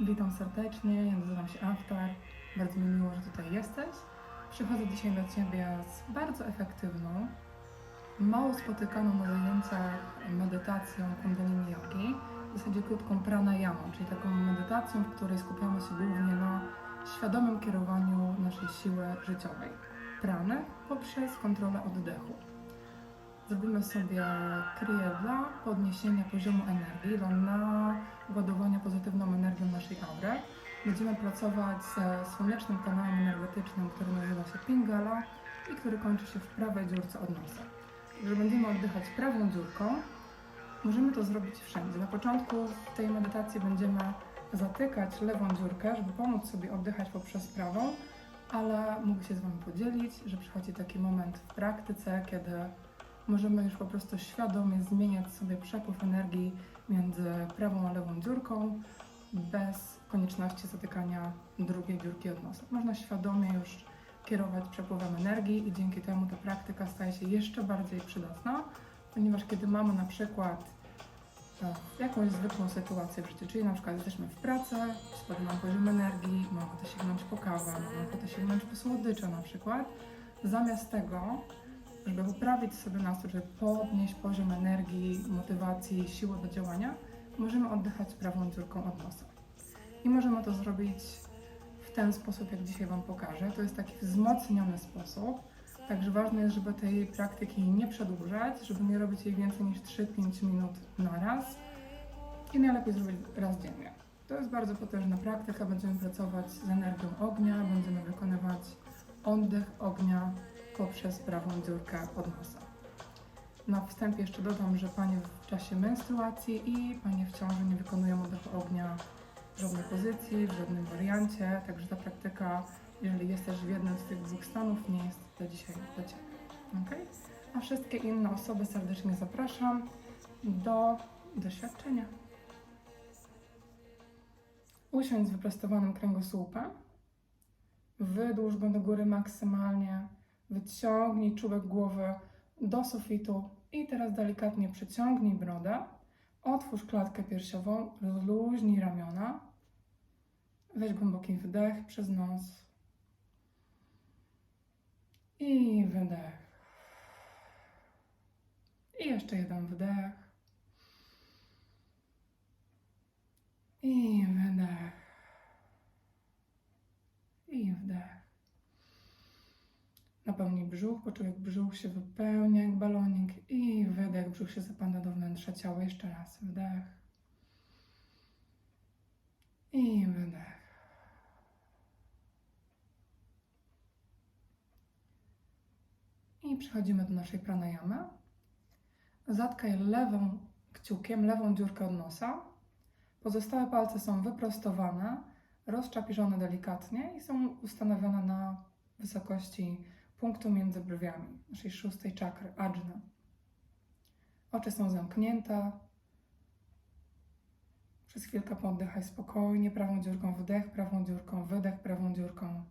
Witam serdecznie, ja nazywam się Aftar, bardzo mi miło, że tutaj jesteś. Przychodzę dzisiaj do Ciebie z bardzo efektywną, mało spotykaną na zajęciach medytacją kundalini yogi, w zasadzie krótką pranayamą, czyli taką medytacją, w której skupiamy się głównie na świadomym kierowaniu naszej siły życiowej, prany, poprzez kontrolę oddechu. Zrobimy sobie kryję dla podniesienia poziomu energii, dla naładowania pozytywną energią naszej aury. Będziemy pracować ze słonecznym kanałem energetycznym, który nazywa się Pingala i który kończy się w prawej dziurce od nosa. Także będziemy oddychać prawą dziurką. Możemy to zrobić wszędzie. Na początku tej medytacji będziemy zatykać lewą dziurkę, żeby pomóc sobie oddychać poprzez prawą, ale mogę się z Wami podzielić, że przychodzi taki moment w praktyce, kiedy możemy już po prostu świadomie zmieniać sobie przepływ energii między prawą a lewą dziurką, bez konieczności zatykania drugiej dziurki od nosa. Można świadomie już kierować przepływem energii i dzięki temu ta praktyka staje się jeszcze bardziej przydatna, ponieważ kiedy mamy na przykład e, jakąś zwykłą sytuację w życiu, czyli na przykład jesteśmy w pracy, spada nam poziom energii, mamy ochotę sięgnąć po kawę, mamy ochotę sięgnąć po słodycze na przykład, zamiast tego żeby poprawić sobie nastrój, żeby podnieść poziom energii, motywacji, siły do działania, możemy oddychać prawą dziurką od nosa. I możemy to zrobić w ten sposób, jak dzisiaj Wam pokażę. To jest taki wzmocniony sposób, także ważne jest, żeby tej praktyki nie przedłużać, żeby nie robić jej więcej niż 3-5 minut na raz i najlepiej zrobić raz dziennie. To jest bardzo potężna praktyka, będziemy pracować z energią ognia, będziemy wykonywać oddech ognia poprzez prawą dziurkę od nosa. Na wstępie jeszcze dodam, że Panie w czasie menstruacji i Panie w ciąży nie wykonują oddechu ognia w żadnej pozycji, w żadnym wariancie, także ta praktyka, jeżeli jesteś w jednym z tych dwóch stanów, nie jest dla dzisiaj dla Ciebie. Okay? A wszystkie inne osoby serdecznie zapraszam do doświadczenia. Usiądź z wyprostowanym kręgosłupem. Wydłuż go do góry maksymalnie. Wyciągnij czubek głowy do sufitu i teraz delikatnie przyciągnij brodę. Otwórz klatkę piersiową, rozluźnij ramiona. Weź głęboki wdech przez nos. I wydech. I jeszcze jeden wdech. I wydech. I wdech. Napełnij brzuch, poczuj jak brzuch się wypełnia jak balonik i wydech, brzuch się zapada do wnętrza ciała. Jeszcze raz wdech i wydech. I przechodzimy do naszej pranayamy. Zatkaj lewą kciukiem, lewą dziurkę od nosa. Pozostałe palce są wyprostowane, rozczapiżone delikatnie i są ustanowione na wysokości punktu między brwiami, naszej szóstej czakry, ajna. Oczy są zamknięte. Przez chwilkę poddychaj spokojnie, prawą dziurką wdech, prawą dziurką wydech, prawą dziurką.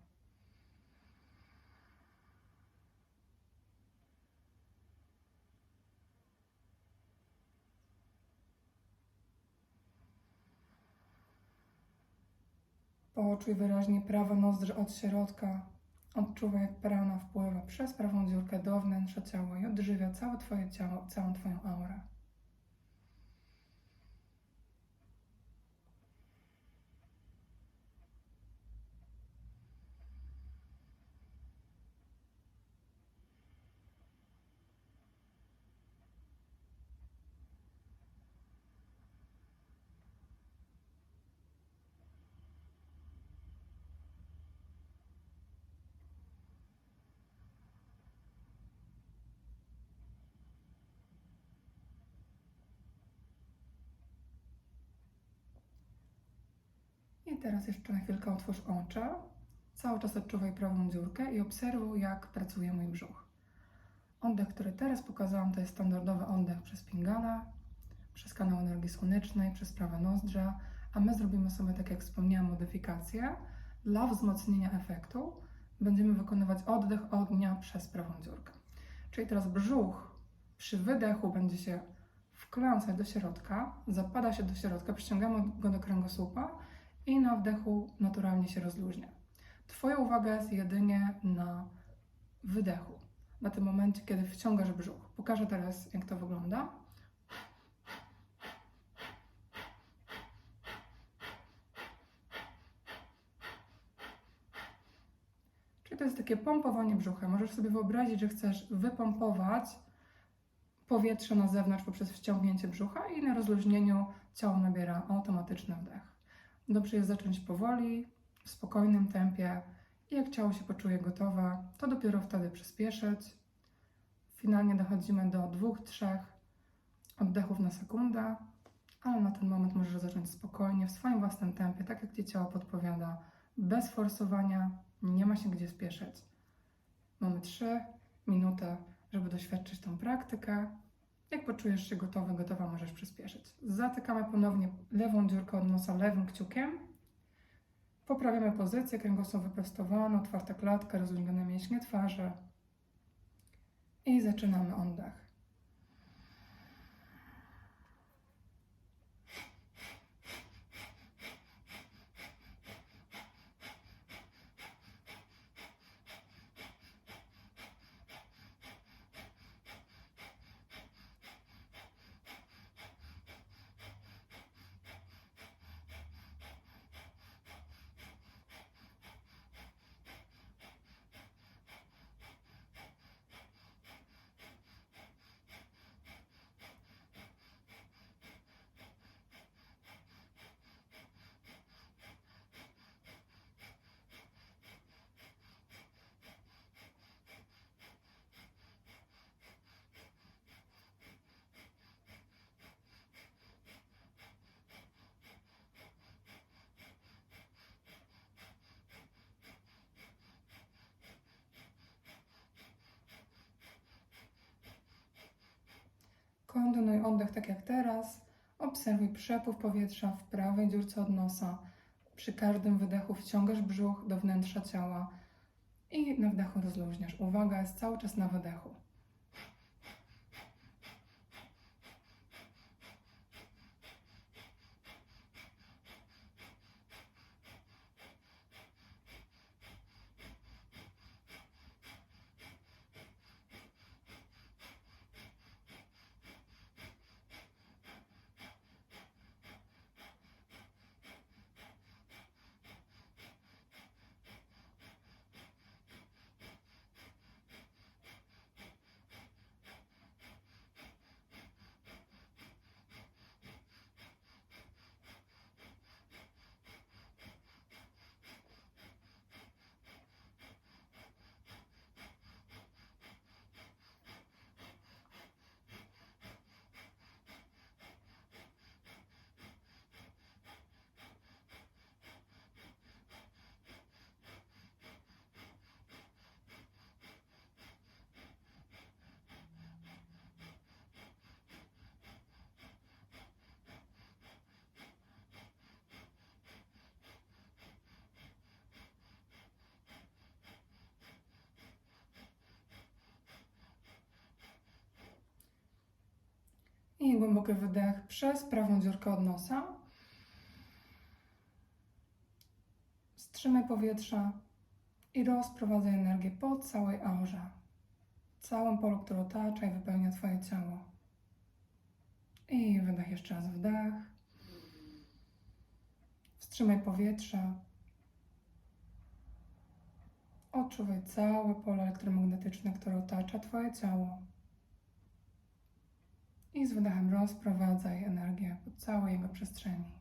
Poczuj wyraźnie prawe nozdrze od środka. Odczuwaj, jak prana wpływa przez prawą dziurkę do wnętrza ciała i odżywia całe Twoje ciało, całą Twoją aurę. I teraz jeszcze na chwilkę otwórz oczy. Cały czas odczuwaj prawą dziurkę i obserwuj, jak pracuje mój brzuch. Oddech, który teraz pokazałam, to jest standardowy oddech przez pingala, przez kanał energii słonecznej, przez prawe nozdrza, a my zrobimy sobie, tak jak wspomniałam, modyfikację. Dla wzmocnienia efektu będziemy wykonywać oddech ognia przez prawą dziurkę. Czyli teraz brzuch przy wydechu będzie się sobie do środka, zapada się do środka, przyciągamy go do kręgosłupa i na wdechu naturalnie się rozluźnia. Twoja uwaga jest jedynie na wydechu. Na tym momencie, kiedy wciągasz brzuch. Pokażę teraz, jak to wygląda. Czyli to jest takie pompowanie brzucha. Możesz sobie wyobrazić, że chcesz wypompować powietrze na zewnątrz poprzez wciągnięcie brzucha i na rozluźnieniu ciało nabiera automatyczny wdech. Dobrze jest zacząć powoli, w spokojnym tempie i jak ciało się poczuje gotowe, to dopiero wtedy przyspieszyć. Finalnie dochodzimy do dwóch, trzech oddechów na sekundę, ale na ten moment możesz zacząć spokojnie, w swoim własnym tempie, tak jak Ci ciało podpowiada, bez forsowania, nie ma się gdzie spieszyć. Mamy trzy minuty, żeby doświadczyć tą praktykę. Jak poczujesz się gotowy, gotowa, możesz przyspieszyć. Zatykamy ponownie lewą dziurkę od nosa lewym kciukiem. Poprawiamy pozycję, kręgosłup wyprostowany, otwarta klatka, rozluźnione mięśnie twarzy. I zaczynamy oddech. Kontynuuj oddech tak jak teraz. Obserwuj przepływ powietrza w prawej dziurce od nosa. Przy każdym wydechu wciągasz brzuch do wnętrza ciała i na wdechu rozluźniasz. Uwaga jest cały czas na wydechu. Głęboki wydech przez prawą dziurkę od nosa. Wstrzymaj powietrze i rozprowadzaj energię po całej aurze, całym polu, które otacza i wypełnia Twoje ciało. I wydech jeszcze raz wdech. Wstrzymaj powietrze. Odczuwaj całe pole elektromagnetyczne, które otacza Twoje ciało. I z wydechem rozprowadzaj energię po całej jego przestrzeni.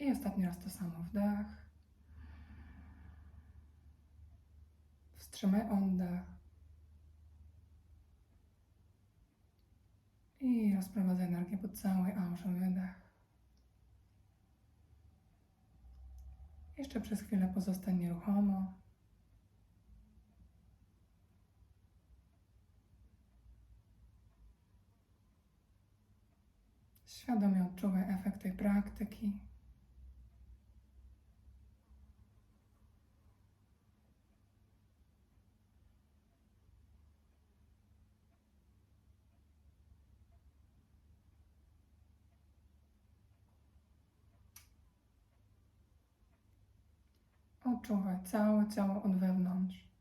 I ostatni raz to samo wdech. Wstrzymaj oddech. I rozprowadzaj energię po całej aurze wydech. Jeszcze przez chwilę pozostań nieruchomo. Świadomie odczuwaj efekt tej praktyki. Odczuwaj całe ciało od wewnątrz.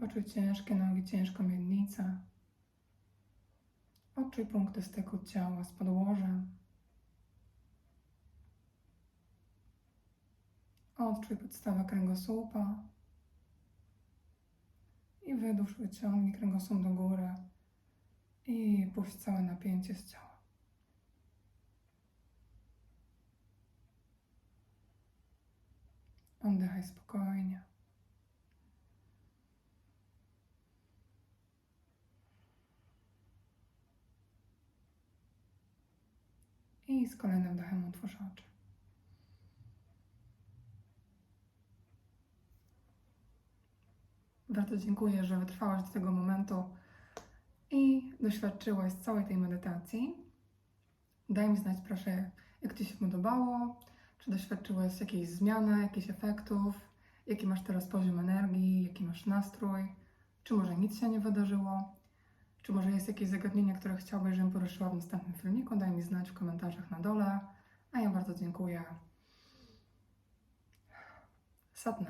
Poczuj ciężkie nogi, ciężką miednicę. Odczuj punkty styku ciała z podłożem. Odczuj podstawę kręgosłupa. I wydłuż, wyciągnij kręgosłup do góry. I puść całe napięcie z ciała. Oddychaj spokojnie. I z kolejnym wdechem otwórz oczy. Bardzo dziękuję, że wytrwałaś do tego momentu i doświadczyłaś całej tej medytacji. Daj mi znać, proszę, jak Ci się podobało, czy doświadczyłaś jakiejś zmiany, jakichś efektów, jaki masz teraz poziom energii, jaki masz nastrój, czy może nic się nie wydarzyło, czy może jest jakieś zagadnienie, które chciałbyś, żebym poruszyła w następnym filmiku. Daj mi znać w komentarzach na dole, a ja bardzo dziękuję. Satna.